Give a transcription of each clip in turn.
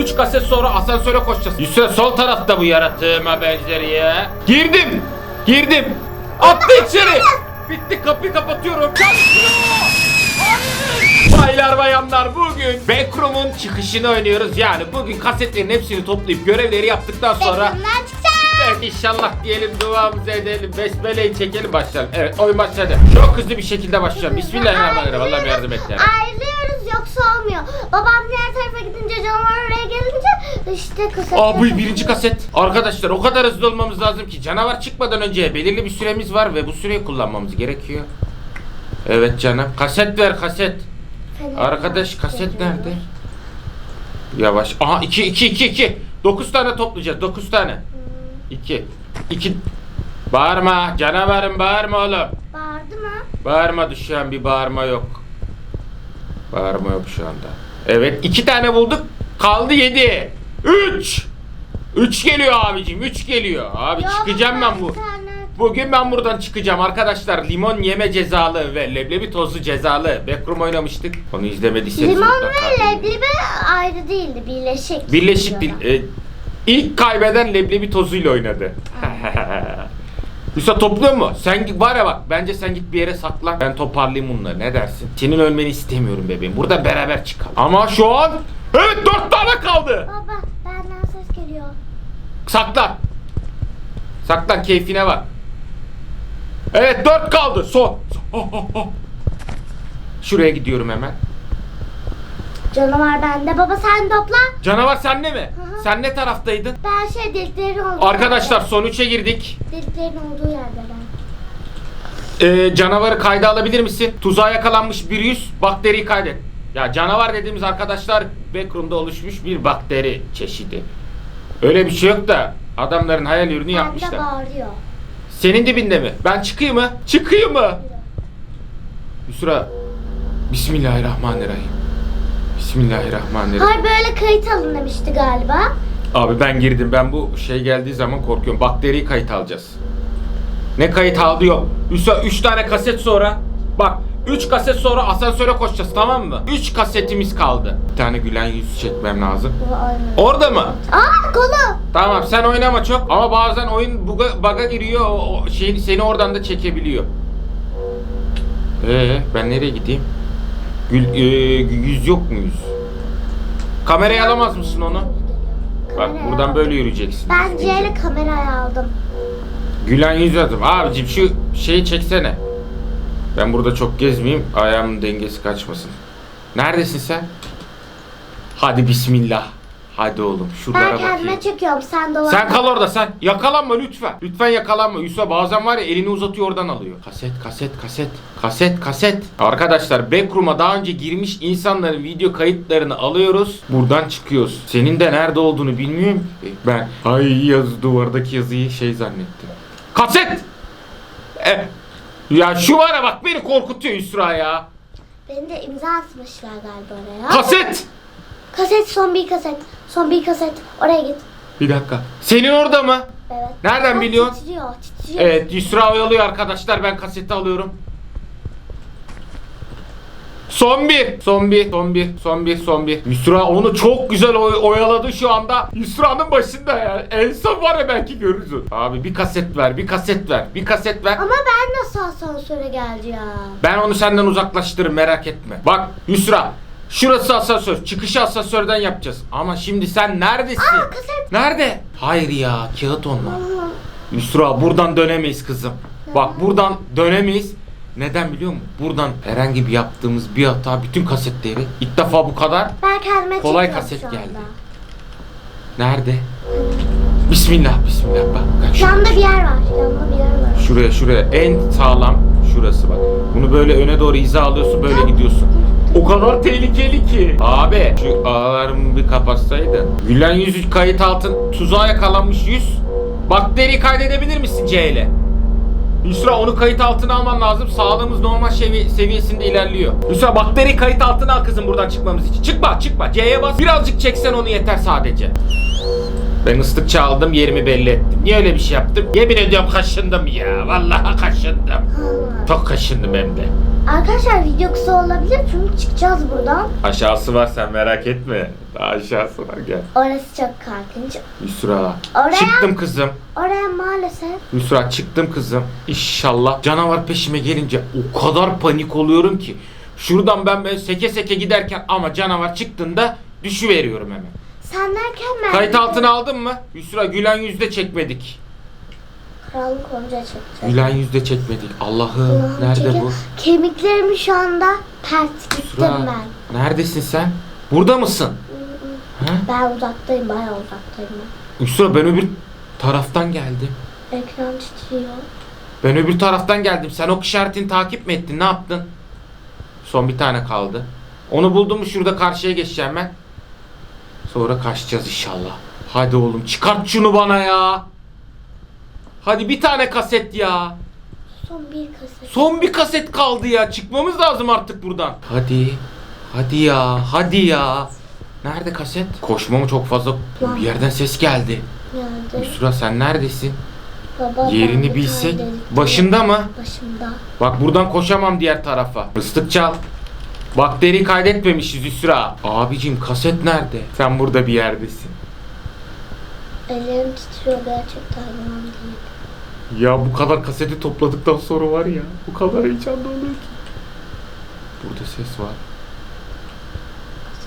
3 kaset sonra asansöre koşacağız. Yusuf sol tarafta bu yaratığıma benzeri ya. Girdim. Girdim. Attı içeri. Bitti kapıyı kapatıyorum. Baylar bayanlar bugün Backroom'un çıkışını oynuyoruz. Yani bugün kasetlerin hepsini toplayıp görevleri yaptıktan sonra çıkacağım. Evet inşallah diyelim duamızı edelim. Besmele'yi çekelim başlayalım. Evet oyun başladı. Çok hızlı bir şekilde başlayalım. Bismillahirrahmanirrahim. Allah'ım yardım et ya. Ayrılıyoruz yoksa olmuyor. Babam diğer tarafa gidince işte kaset. Aa bu birinci kaset. Arkadaşlar o kadar hızlı olmamız lazım ki canavar çıkmadan önce belirli bir süremiz var ve bu süreyi kullanmamız gerekiyor. Evet canım. Kaset ver kaset. Arkadaş kaset nerede? Yavaş. Aha 2 2 2 2. 9 tane toplayacağız. 9 tane. 2 2 Bağırma canavarım bağırma oğlum. Bağırdı mı? Bağırma şu an bir bağırma yok. Bağırma yok şu anda. Evet iki tane bulduk. Kaldı yedi. Üç. Üç geliyor abicim. Üç geliyor. Abi Yok, çıkacağım ben bu. tane. Bugün ben buradan çıkacağım arkadaşlar. Limon yeme cezalı ve leblebi tozu cezalı. Backroom oynamıştık. Onu izlemediyseniz Limon ve leblebi ayrı değildi. Birleşik. Birleşik dil. e, ilk kaybeden leblebi tozuyla oynadı. Musa topluyor mu? Sen git var ya bak bence sen git bir yere saklan. Ben toparlayayım bunları ne dersin? Senin ölmeni istemiyorum bebeğim. Burada beraber çıkalım. Ama şu an evet dört tane kaldı. Baba. Saklan. Saklan keyfine bak. Evet dört kaldı. Son. Oh, oh, oh. Şuraya gidiyorum hemen. Canavar bende. Baba sen topla. Canavar sende mi? hı. Sen ne taraftaydın? Ben şey deliklerin olduğu Arkadaşlar yerde. son üçe girdik. Deliklerin olduğu yerde ben. Ee, canavarı kayda alabilir misin? Tuzağa yakalanmış bir yüz bakteriyi kaydet. Ya canavar dediğimiz arkadaşlar backroom'da oluşmuş bir bakteri çeşidi. Öyle bir şey yok da adamların hayal ürünü Hem de yapmışlar. bağırıyor. Senin dibinde mi? Ben çıkayım mı? Çıkayım mı? Yusra Bismillahirrahmanirrahim. Bismillahirrahmanirrahim. Hayır böyle kayıt alın demişti galiba. Abi ben girdim. Ben bu şey geldiği zaman korkuyorum. Bakteriyi kayıt alacağız. Ne kayıt al diyor. Üsa 3 tane kaset sonra. Bak 3 kaset sonra asansöre koşacağız tamam mı? 3 kasetimiz kaldı. Bir tane gülen yüz çekmem lazım. Orada mı? Aa kolu. Tamam sen oynama çok ama bazen oyun buga, baga giriyor o, o şeyi, seni oradan da çekebiliyor. Ee ben nereye gideyim? Gül, e, yüz yok mu yüz? Kameraya alamaz mısın onu? Bak Kameraya buradan aldım. böyle yürüyeceksin. Ben C'yle kamerayı aldım. Gülen yüz adım. Abicim şu şeyi çeksene. Ben burada çok gezmeyeyim. Ayağımın dengesi kaçmasın. Neredesin sen? Hadi bismillah. Hadi oğlum şuralara Ben bakayım. kendime çekiyorum. Sen dolan. Sen kal orada sen. Yakalanma lütfen. Lütfen yakalanma. Yusuf bazen var ya elini uzatıyor oradan alıyor. Kaset kaset kaset. Kaset kaset. Arkadaşlar Backroom'a daha önce girmiş insanların video kayıtlarını alıyoruz. Buradan çıkıyoruz. Senin de nerede olduğunu bilmiyorum. ki. Ben ay yazı duvardaki yazıyı şey zannettim. Kaset! E, ya şu var ya bak beni korkutuyor Yusra ya. Beni de imza atmışlar galiba oraya. Kaset! Kaset son bir kaset. Son bir kaset. Oraya git. Bir dakika. Senin orada mı? Evet. Nereden biliyorsun? Titriyor. Titriyor. Evet Yusra oyalıyor arkadaşlar ben kaseti alıyorum. Son bir, son bir, son bir, son bir, son bir. Yusra onu çok güzel oy- oyaladı şu anda. Yusra'nın başında ya. En son var ya belki görürüz. onu. Abi bir kaset ver, bir kaset ver, bir kaset ver. Ama ben nasıl asansöre geleceğim? Ben onu senden uzaklaştırırım merak etme. Bak Yusra, şurası asansör. Çıkışı asansörden yapacağız. Ama şimdi sen neredesin? Aa kaset. Nerede? Hayır ya, kağıt onlar. Yusra buradan dönemeyiz kızım. Bak buradan dönemeyiz. Neden biliyor musun? Buradan herhangi bir yaptığımız bir hata bütün kasetleri ilk defa bu kadar. Ben kendime Kolay çekiyorum kaset şu anda. geldi. Nerede? Bismillah bismillah bak. bak şu- bir yer var. Yanında bir yer var. şuraya şuraya en sağlam şurası bak. Bunu böyle öne doğru hizalıyorsun böyle gidiyorsun. O kadar tehlikeli ki. Abi şu alarmı bir kapatsaydın. Gülen yüz kayıt altın tuzağa yakalanmış yüz. Bakteri kaydedebilir misin C ile? Yusra onu kayıt altına alman lazım. Sağlığımız normal sevi- seviyesinde ilerliyor. Yusra bakteri kayıt altına al kızım buradan çıkmamız için. Çıkma çıkma. C'ye bas. Birazcık çeksen onu yeter sadece. Ben ıslık çaldım yerimi belli ettim. Niye öyle bir şey yaptım? Yemin ediyorum kaşındım ya. Vallahi kaşındım. Çok kaşındım hem de. Arkadaşlar video kısa olabilir çünkü çıkacağız buradan. Aşağısı var sen merak etme. Daha aşağısı var gel. Orası çok korkunç. Yusra. Oraya- Çıktım kızım. Oraya maalesef Yusra çıktım kızım. İnşallah canavar peşime gelince o kadar panik oluyorum ki. Şuradan ben böyle seke seke giderken ama canavar çıktığında düşüveriyorum hemen. Sen derken ben... Kayıt altına aldın mı? Yusra gülen yüzde çekmedik. Krallık olunca çıktı. Gülen yüzde çekmedik. Allah'ım Allah'ım nerede bu? Kemiklerim şu anda pert gittim Yusra ben. neredesin sen? Burada mısın? Ha? Ben uzaktayım, bayağı uzaktayım ben. Yusra ben öbür taraftan geldim. Ekran titriyor. Ben öbür taraftan geldim. Sen ok işaretini takip mi ettin? Ne yaptın? Son bir tane kaldı. Onu buldum mu şurada karşıya geçeceğim ben. Sonra kaçacağız inşallah. Hadi oğlum çıkart şunu bana ya. Hadi bir tane kaset ya. Son bir kaset. Son bir kaset kaldı ya. Çıkmamız lazım artık buradan. Hadi. Hadi ya. Hadi ya. Nerede kaset? Koşmamı çok fazla bir yerden ses geldi. Nerede? Yusra sen neredesin? Baba, Yerini bilsek. Başında mı? Başında. Bak buradan koşamam diğer tarafa. Islık çal. Bakteri kaydetmemişiz Yusra. Abicim kaset nerede? Sen burada bir yerdesin. Ellerim titriyor gerçekten yalan değil. Ya bu kadar kaseti topladıktan sonra var ya. Bu kadar heyecanlı oluyor ki. Burada ses var.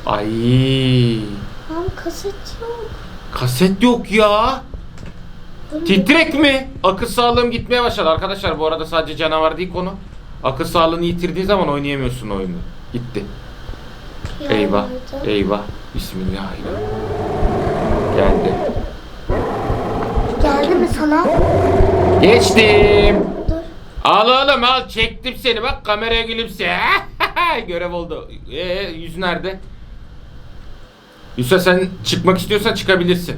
Ay. Ama kaset yok. Kaset yok ya. Titrek mi? Akıl sağlığım gitmeye başladı. Arkadaşlar bu arada sadece canavar değil konu. Akıl sağlığını yitirdiğin zaman oynayamıyorsun oyunu. Gitti. Eyvah. Eyvah. Bismillahirrahmanirrahim. Geldi. Geldi mi sana? Geçtim. Dur. Al oğlum al çektim seni bak kameraya gülümse. Görev oldu. Ee, yüz nerede? Yusuf sen çıkmak istiyorsan çıkabilirsin.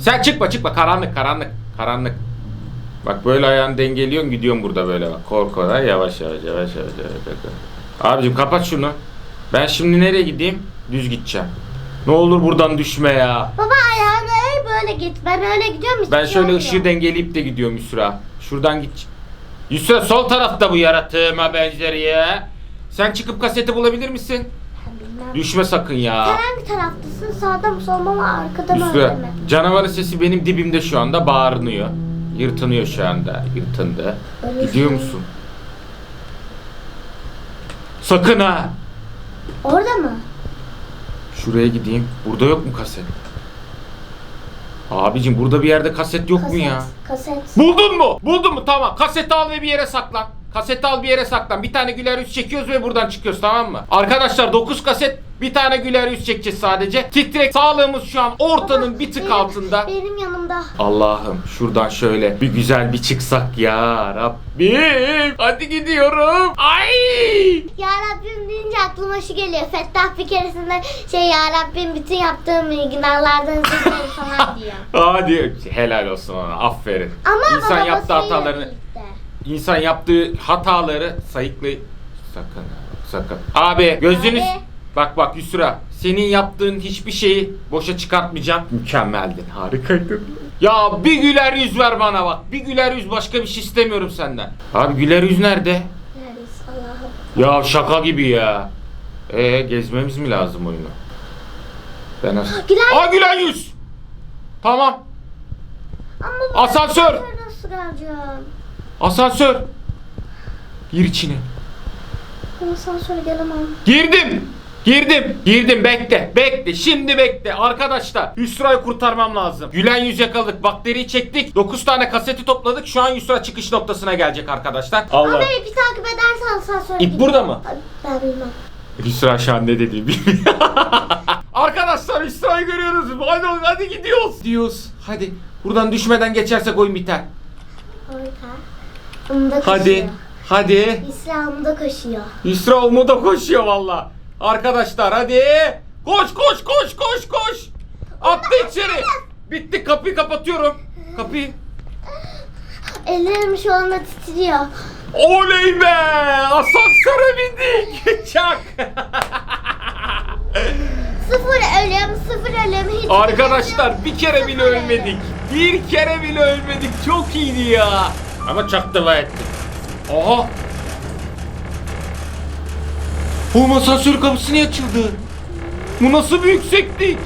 Sen çıkma çıkma karanlık karanlık karanlık. Bak böyle ayağını dengeliyorsun gidiyorsun burada böyle bak korkudan yavaş yavaş yavaş yavaş yavaş. yavaş. Abicim kapat şunu. Ben şimdi nereye gideyim? Düz gideceğim. Ne olur buradan düşme ya. Baba ayağını eğ böyle git. Ben öyle gidiyorum. hiçbir Ben şey şöyle olmuyor. ışığı dengeleyip de gidiyorum Yusra. Şuradan git. Yusra sol tarafta bu yaratığıma benzeri ya. Sen çıkıp kaseti bulabilir misin? Ben bilmem. Düşme sakın Sen ya. hangi taraftasın? Sağda mı solda mı arkada mı önde Yusra mi? canavarın sesi benim dibimde şu anda bağırınıyor. Yırtınıyor şu anda. Yırtındı. Gidiyor musun? Sakın ha. Orada mı? Şuraya gideyim. Burada yok mu kaset? Abicim burada bir yerde kaset yok mu ya? Kaset. Buldun mu? Buldun mu? Tamam. Kaseti al ve bir yere saklan. Kaseti al bir yere saklan. Bir tane güler yüz çekiyoruz ve buradan çıkıyoruz tamam mı? Arkadaşlar 9 kaset bir tane güler yüz çekeceğiz sadece. Titrek sağlığımız şu an ortanın bir tık Benim- altında. Benim yanımda. Allah'ım şuradan şöyle bir güzel bir çıksak ya Rabbim. Hadi gidiyorum. Ay! Ya Rabbim deyince aklıma şu geliyor. Fettah bir keresinde şey ya Rabbim bütün yaptığım günahlardan özür dilerim falan diyor. Hadi helal olsun ona. Aferin. Ama İnsan baba basıyla hatalarını birlikte. İnsan yaptığı hataları sayıklı sakın sakın. Abi gözünüz Abi. bak bak Yusra senin yaptığın hiçbir şeyi boşa çıkartmayacağım. Mükemmeldin. Harikaydın. Ya bir güler yüz ver bana bak. Bir güler yüz başka bir şey istemiyorum senden. Abi güler yüz nerede? Ya şaka gibi ya. Ee gezmemiz mi lazım oyunu? Ben as- Güler Aa güler yüz. Tamam. Ama bu Asansör. asansöre nasıl geleceğim? Asansör. Gir içine. Ben asansöre gelemem. Girdim. Girdim. Girdim bekle. Bekle. Şimdi bekle. Arkadaşlar Yusra'yı kurtarmam lazım. Gülen yüz yakaladık. Bakteriyi çektik. 9 tane kaseti topladık. Şu an Yusra çıkış noktasına gelecek arkadaşlar. Ama Allah. beni bir takip edersen asansöre İp burada mı? Ben bilmem. Yusra şu an ne dediğini bilmiyor. Arkadaşlar Yusra'yı görüyoruz. Hadi, hadi gidiyoruz. Gidiyoruz. Hadi. Buradan düşmeden geçersek oyun biter. Orada. Umda koşuyor. Hadi. Hadi. İslam'da koşuyor. Yusra umuda koşuyor valla. Arkadaşlar hadi. Koş koş koş koş koş. Attı içeri. Bitti kapıyı kapatıyorum. Kapıyı. Ellerim şu anda titriyor. Oley be! Asansöre bindik. Çak. Sıfır ölüm, sıfır ölüm. Hiç Arkadaşlar bir kere bile ölmedik. Bir kere bile ölmedik. Çok iyiydi ya. Ama çok dua ettik. Oha. Oğlum asansör kapısı niye açıldı? Bu nasıl bir yükseklik?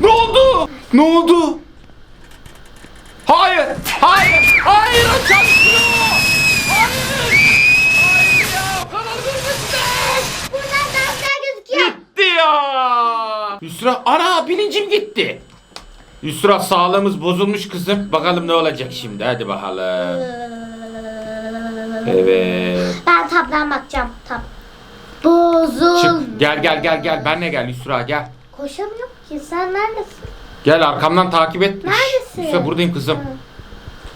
Ne oldu? Ne oldu? Hayır! Hayır! Hayır! O çalışmıyor! Hayır! Hayır ya! Kanal görmesin! Buradan daha güzel gözüküyor. Gitti ya! Yusra, ana bilincim gitti. Yusra sağlığımız bozulmuş kızım. Bakalım ne olacak şimdi. Hadi bakalım. Evet. Ben tabdan bakacağım. Tab. Bozul. Çık. Gel gel gel gel. Benle gel Yusra gel. Koşamıyorum ki. Sen neredesin? Gel arkamdan takip et. Neredesin? Yusra buradayım kızım. Hı.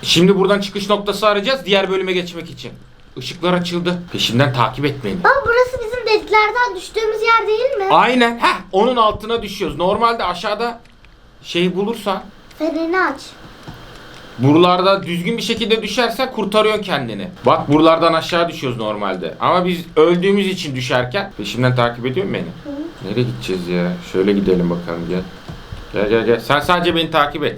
Şimdi buradan çıkış noktası arayacağız diğer bölüme geçmek için. Işıklar açıldı. Peşimden takip et beni. Baba burası bizim deliklerden düştüğümüz yer değil mi? Aynen. Heh, onun altına düşüyoruz. Normalde aşağıda şey bulursan Fenerini aç. Buralarda düzgün bir şekilde düşersen kurtarıyorsun kendini. Bak buralardan aşağı düşüyoruz normalde. Ama biz öldüğümüz için düşerken peşimden takip ediyor musun beni? Nereye gideceğiz ya? Şöyle gidelim bakalım gel. Gel gel gel. Sen sadece beni takip et.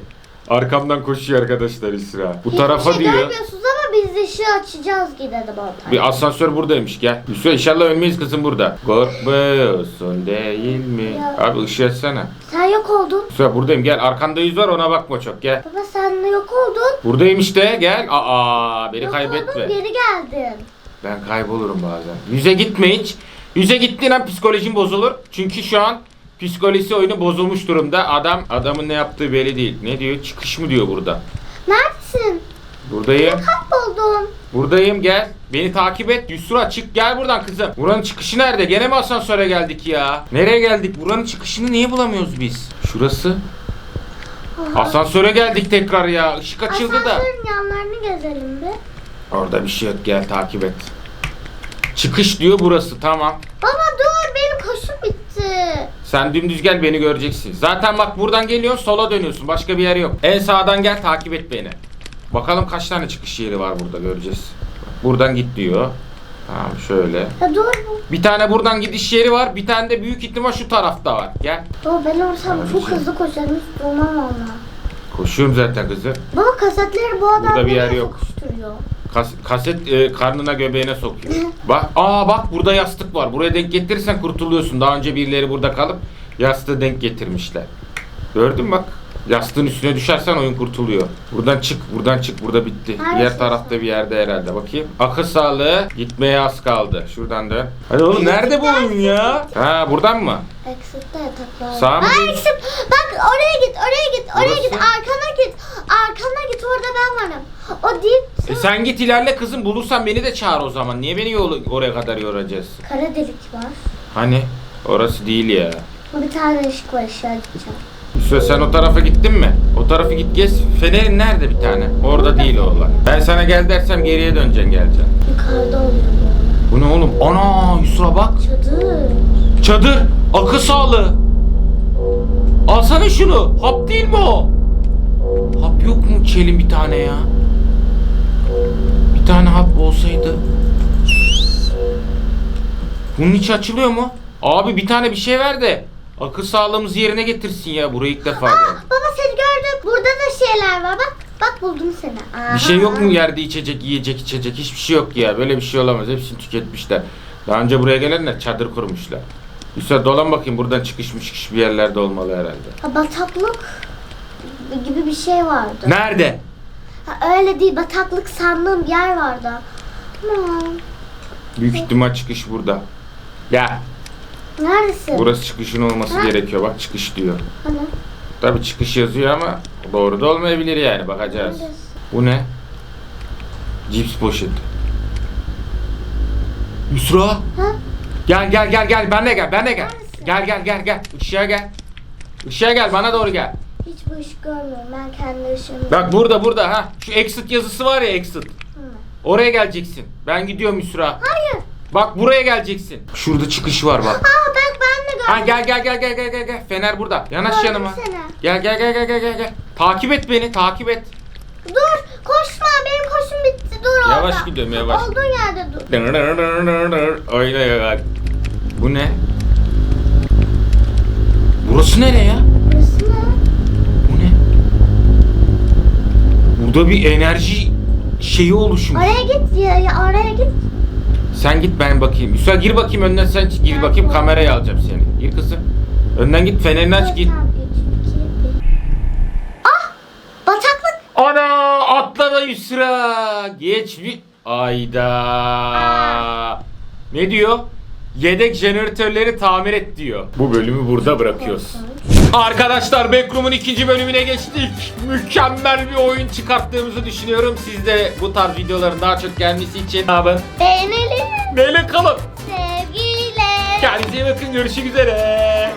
Arkamdan koşuyor arkadaşlar İsra. Bu tarafa Hiçbir şey diyor. görmüyorsunuz biz ışığı açacağız gidelim oradan. Bir asansör buradaymış gel. Yusuf inşallah ölmeyiz kızım burada. Korkmuyorsun değil mi? Ya. Abi ışığı açsana. Sen yok oldun. Yusuf buradayım gel. Arkanda yüz var ona bakma çok gel. Baba sen de yok oldun. Buradayım işte gel. Aa beni yok kaybetme. oldun geri geldin. Ben kaybolurum bazen. Yüze gitme hiç. Yüze gittiğin an psikolojin bozulur. Çünkü şu an psikolojisi oyunu bozulmuş durumda. Adam adamın ne yaptığı belli değil. Ne diyor? Çıkış mı diyor burada? Neredesin? Buradayım. Kayboldun. Buradayım gel. Beni takip et. Yusra çık gel buradan kızım. Buranın çıkışı nerede? Gene mi asansöre geldik ya? Nereye geldik? Buranın çıkışını niye bulamıyoruz biz? Şurası. Asansöre geldik tekrar ya. Işık açıldı da. Asansörün yanlarını gezelim bir. Orada bir şey yok. Gel takip et. Çıkış diyor burası. Tamam. Baba dur benim koşum bitti. Sen dümdüz gel beni göreceksin. Zaten bak buradan geliyorsun sola dönüyorsun. Başka bir yer yok. En sağdan gel takip et beni. Bakalım kaç tane çıkış yeri var burada göreceğiz. Buradan git diyor. Tamam şöyle. Ya dur. Bir tane buradan gidiş yeri var. Bir tane de büyük ihtimal şu tarafta var. Gel. Baba ben olsam Tamam, çok güzel. hızlı koşarım hiç durmam valla. Koşuyorum zaten kızı. Baba kasetleri bu adam Burada bir yer yok. sokuşturuyor? Kas- kaset e, karnına göbeğine sokuyor. bak aa bak burada yastık var. Buraya denk getirirsen kurtuluyorsun. Daha önce birileri burada kalıp yastığı denk getirmişler. Gördün mü bak. Yastığın üstüne düşersen oyun kurtuluyor. Buradan çık, buradan çık. Burada bitti. Neresi? Diğer tarafta bir yerde herhalde. Bakayım. Akıl sağlığı gitmeye az kaldı. Şuradan dön. Hadi oğlum nerede bu oyun ya? Ha buradan mı? Exit'te yataklar. Sağ mı? Aa exit. Bak oraya git, oraya git, oraya Burası? git. Arkana git. Arkana git orada ben varım. O değil. E sen git ilerle kızım. Bulursan beni de çağır o zaman. Niye beni yolu oraya kadar yoracağız? Kara delik var. Hani? Orası değil ya. Bir tane ışık var aşağı gideceğim. Yusuf sen o tarafa gittin mi? O tarafı git gez. Fenerin nerede bir tane? Orada değil oğlan. Ben sana gel dersem geriye döneceksin geleceksin. Yukarıda oluyor. Bu ne oğlum? Ana Yusuf'a bak. Çadır. Çadır. Akıl sağlığı. Alsana şunu. Hap değil mi o? Hap yok mu? Çelin bir tane ya. Bir tane hap olsaydı. Bunun içi açılıyor mu? Abi bir tane bir şey ver de. Akıl sağlığımızı yerine getirsin ya. Buraya ilk defa geldim. Baba seni gördük. Burada da şeyler var. Bak bak buldum seni. Aha. Bir şey yok mu yerde içecek, yiyecek, içecek? Hiçbir şey yok ya. Böyle bir şey olamaz. Hepsini tüketmişler. Daha önce buraya gelenler çadır kurmuşlar. Üstelik dolan bakayım buradan çıkış çıkış bir yerlerde olmalı herhalde. Ha, bataklık gibi bir şey vardı. Nerede? Ha, öyle değil bataklık sandığım yer vardı. Tamam. Büyük ihtimal çıkış burada. Ya Neredesin? burası çıkışın olması Ha? gerekiyor. Bak çıkış diyor. Hani? Tabi çıkış yazıyor ama doğru da olmayabilir yani bakacağız. Neredesin? Bu ne? Cips poşeti. Yusra. Ha? Gel gel gel gel benle gel benle gel. Neredesin? Gel gel gel gel. Işığa gel. Işığa gel bana doğru gel. Hiç bu ışık görmüyorum. Ben kendi ışığımı... Bak burada burada ha. Şu exit yazısı var ya exit. Hı. Oraya geleceksin. Ben gidiyorum Yusra. Hayır. Bak buraya geleceksin. Şurada çıkış var bak. Aa bak ben de gördüm. Ha gel gel gel gel gel gel gel. Fener burada. Yanaş Gördüm yanıma. seni. Gel gel gel gel gel gel gel. Takip et beni, takip et. Dur koşma benim koşum bitti dur orada. Yavaş gidiyorum, yavaş. Olduğun yerde dur. Oyna ya. Bu ne? Burası nere ya? Burası ne? Bu ne? Burada bir enerji şeyi oluşmuş. Oraya git ya, ya oraya git. Sen git ben bakayım. Yusra gir bakayım önden sen gir bakayım kameraya alacağım seni. Gir kızım. Önden git fenerini aç git. Ah! Bataklık. Ana atla da Yusra. Geç bir. Ayda. Ne diyor? Yedek jeneratörleri tamir et diyor. Bu bölümü burada bırakıyoruz. Arkadaşlar Backroom'un ikinci bölümüne geçtik. Mükemmel bir oyun çıkarttığımızı düşünüyorum. Siz de bu tarz videoların daha çok gelmesi için ne yapın? Beğenelim. Neyle kalın? Sevgiyle. Kendinize iyi bakın. Görüşmek üzere.